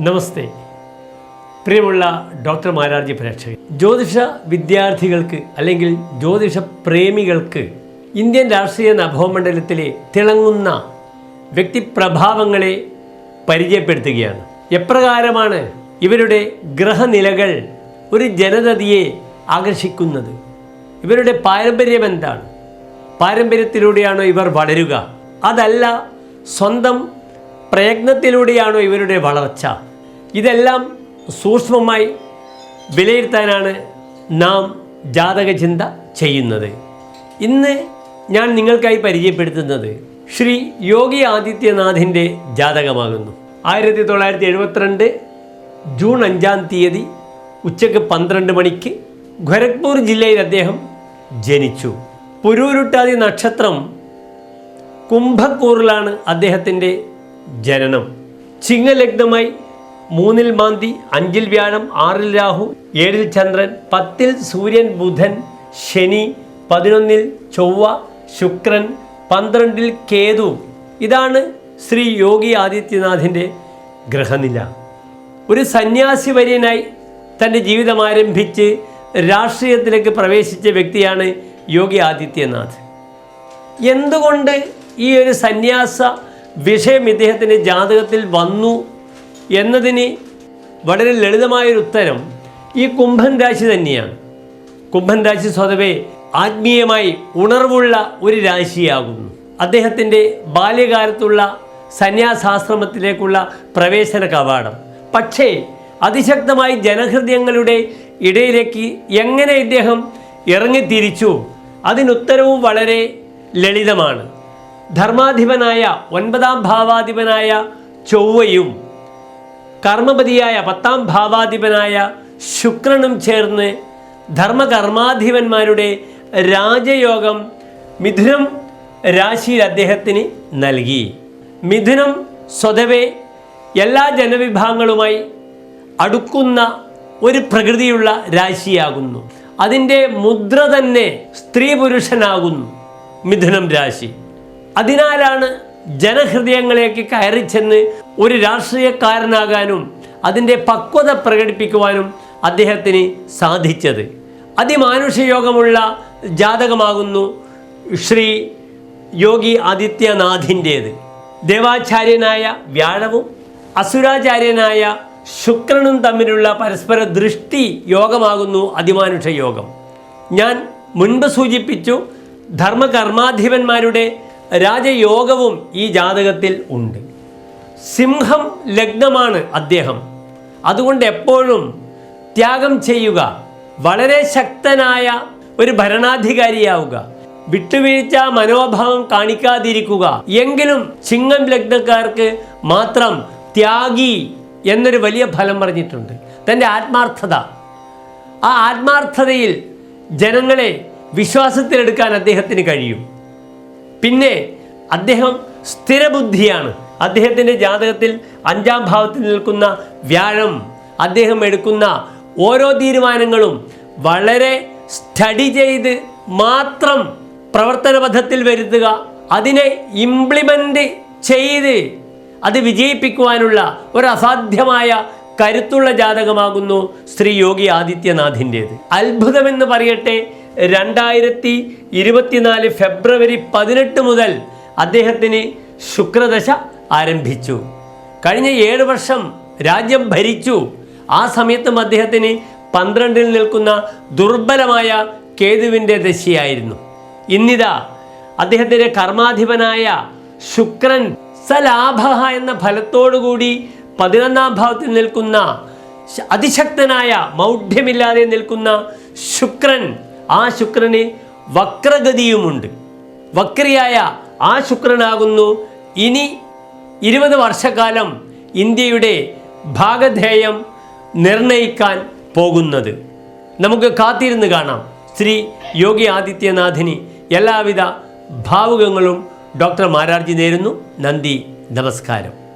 നമസ്തേ. പ്രിയമുള്ള ഡോക്ടർ മാരാർജി പ്രേക്ഷകർ ജ്യോതിഷ വിദ്യാർത്ഥികൾക്ക് അല്ലെങ്കിൽ ജ്യോതിഷ പ്രേമികൾക്ക് ഇന്ത്യൻ രാഷ്ട്രീയ നഭോമണ്ഡലത്തിലെ തിളങ്ങുന്ന വ്യക്തിപ്രഭാവങ്ങളെ പരിചയപ്പെടുത്തുകയാണ്. എപ്രകാരമാണ് ഇവരുടെ ഗ്രഹനിലകൾ ഒരു ജനതയെ ആകർഷിക്കുന്നത്? ഇവരുടെ പാരമ്പര്യം എന്താണ്? പാരമ്പര്യത്തിലൂടെയാണോ ഇവർ വളരുക? അതല്ല സ്വന്തം പ്രയത്നത്തിലൂടെയാണോ ഇവരുടെ വളർച്ച? ഇതെല്ലാം സൂക്ഷ്മമായി വിലയിരുത്താനാണ് നാം ജാതകചിന്ത ചെയ്യുന്നത്. ഇന്ന് ഞാൻ നിങ്ങൾക്കായി പരിചയപ്പെടുത്തുന്നത് ശ്രീ യോഗി ആദിത്യനാഥിന്റെ ജാതകമാകുന്നു. ആയിരത്തി തൊള്ളായിരത്തി എഴുപത്തിരണ്ട് ജൂൺ അഞ്ചാം തീയതി ഉച്ചയ്ക്ക് പന്ത്രണ്ട് മണിക്ക് ഖരഗ്പൂർ ജില്ലയിൽ അദ്ദേഹം ജനിച്ചു. പുരൂരുട്ടാതി നക്ഷത്രം കുംഭക്കൂറിലാണ് അദ്ദേഹത്തിന്റെ ജനനം. ചിങ്ങലഗ്നമായി മൂന്നിൽ മാന്തി അഞ്ചിൽ വ്യാഴം ആറിൽ രാഹു ഏഴിൽ ചന്ദ്രൻ പത്തിൽ സൂര്യൻ ബുധൻ ശനി പതിനൊന്നിൽ ചൊവ്വ ശുക്രൻ പന്ത്രണ്ടിൽ കേതു. ഇതാണ് ശ്രീ യോഗി ആദിത്യനാഥിന്റെ ഗ്രഹനില. ഒരു സന്യാസി വര്യനായി തന്റെ ജീവിതം ആരംഭിച്ച് രാഷ്ട്രീയത്തിലേക്ക് പ്രവേശിച്ച വ്യക്തിയാണ് യോഗി ആദിത്യനാഥ്. എന്തുകൊണ്ട് ഈ ഒരു സന്യാസ വിഷയം ഇദ്ദേഹത്തിന്റെ ജാതകത്തിൽ വന്നു എന്നതിന് വളരെ ലളിതമായൊരു ഉത്തരം ഈ കുംഭൻ രാശി തന്നെയാണ്. കുംഭൻ രാശി സ്വതവേ ആത്മീയമായി ഉണർവുള്ള ഒരു രാശിയാകുന്നു. അദ്ദേഹത്തിന്റെ ബാല്യകാലത്തുള്ള സന്യാസാശ്രമത്തിലേക്കുള്ള പ്രവേശന കവാടം. പക്ഷേ അതിശക്തമായി ജനഹൃദയങ്ങളുടെ ഇടയിലേക്ക് എങ്ങനെ ഇദ്ദേഹം ഇറങ്ങിത്തിരിച്ചു? അതിനുത്തരവും വളരെ ലളിതമാണ്. ധർമാധിപനായ ഒൻപതാം ഭാവാധിപനായ ചൊവ്വയും കർമ്മപതിയായ പത്താം ഭാവാധിപനായ ശുക്രനും ചേർന്ന് ധർമ്മകർമാധിപന്മാരുടെ രാജയോഗം മിഥുനം രാശിയിൽ അദ്ദേഹത്തിന് നൽകി. മിഥുനം സ്വതവേ എല്ലാ ജനവിഭാഗങ്ങളുമായി അടുക്കുന്ന ഒരു പ്രകൃതിയുള്ള രാശിയാകുന്നു. അതിന്റെ മുദ്ര തന്നെ സ്ത്രീ പുരുഷനാകുന്നു മിഥുനം രാശി. അതിനാലാണ് ജനഹൃദയങ്ങളിലേക്ക് കയറി ചെന്ന് ഒരു രാഷ്ട്രീയക്കാരനാകാനും അതിന്റെ പക്വത പ്രകടിപ്പിക്കുവാനും അദ്ദേഹത്തിന് സാധിച്ചത്. അതിമാനുഷയോഗമുള്ള ജാതകമാകുന്നു ശ്രീ യോഗി ആദിത്യനാഥിന്റേത്. ദേവാചാര്യനായ വ്യാഴവും അസുരാചാര്യനായ ശുക്രനും തമ്മിലുള്ള പരസ്പര ദൃഷ്ടി യോഗമാകുന്നു അതിമാനുഷ യോഗം ഞാൻ മുൻപ് സൂചിപ്പിച്ചു ധർമ്മകർമാധിപന്മാരുടെ രാജയോഗവും ഈ ജാതകത്തിൽ ഉണ്ട്. സിംഹം ലഗ്നമാണ് അദ്ദേഹം. അതുകൊണ്ട് എപ്പോഴും ത്യാഗം ചെയ്യുക വളരെ ശക്തനായ ഒരു ഭരണാധികാരിയാവുക വിട്ടുവീഴ്ച മനോഭാവം കാണിക്കാതിരിക്കുക എങ്കിലും ചിങ്ങം ലഗ്നക്കാർക്ക് മാത്രം ത്യാഗി എന്നൊരു വലിയ ഫലം പറഞ്ഞിട്ടുണ്ട്. തന്റെ ആത്മാർത്ഥത. ആ ആത്മാർത്ഥതയിൽ ജനങ്ങളെ വിശ്വാസത്തിലെടുക്കാൻ അദ്ദേഹത്തിന് കഴിയും. പിന്നെ അദ്ദേഹം സ്ഥിരബുദ്ധിയാണ്. അദ്ദേഹത്തിന്റെ ജാതകത്തിൽ അഞ്ചാം ഭാവത്തിൽ നിൽക്കുന്ന വ്യാഴം അദ്ദേഹം എടുക്കുന്ന ഓരോ തീരുമാനങ്ങളും വളരെ സ്റ്റഡി ചെയ്ത് മാത്രം പ്രവർത്തനപഥത്തിൽ വരുത്തുക അതിനെ ഇംപ്ലിമെന്റ് ചെയ്ത് അത് വിജയിപ്പിക്കുവാനുള്ള ഒരു അസാധ്യമായ കരുത്തുള്ള ജാതകമാകുന്നു ശ്രീ യോഗി ആദിത്യനാഥിന്റേത് അത്ഭുതമെന്ന് പറയട്ടെ രണ്ടായിരത്തി ഇരുപത്തിനാല് ഫെബ്രുവരി പതിനെട്ട് മുതൽ അദ്ദേഹത്തിന് ശുക്രദശ ആരംഭിച്ചു. കഴിഞ്ഞ ഏഴ് വർഷം രാജ്യം ഭരിച്ചു. ആ സമയത്തും അദ്ദേഹത്തിന് പന്ത്രണ്ടിൽ നിൽക്കുന്ന ദുർബലമായ കേതുവിന്റെ ദശയായിരുന്നു. ഇന്നിതാ അദ്ദേഹത്തിന്റെ കർമാധിപനായ ശുക്രൻ സലാഭ എന്ന ഫലത്തോടുകൂടി പതിനൊന്നാം ഭാവത്തിൽ നിൽക്കുന്ന അതിശക്തനായ മൗഢ്യമില്ലാതെ നിൽക്കുന്ന ശുക്രൻ ആ ശുക്രന് വക്രഗതിയുമുണ്ട്. വക്രിയായ ആ ശുക്രനാകുന്നു. ഇനി ഇരുപത് വർഷക്കാലം ഇന്ത്യയുടെ ഭാഗധേയം നിർണയിക്കാൻ പോകുന്നത്. നമുക്ക് കാത്തിരുന്ന് കാണാം. ശ്രീ യോഗി ആദിത്യനാഥിന് എല്ലാവിധ ഭാവുകങ്ങളും ഡോക്ടർ മാരാർജി നേരുന്നു. നന്ദി നമസ്കാരം.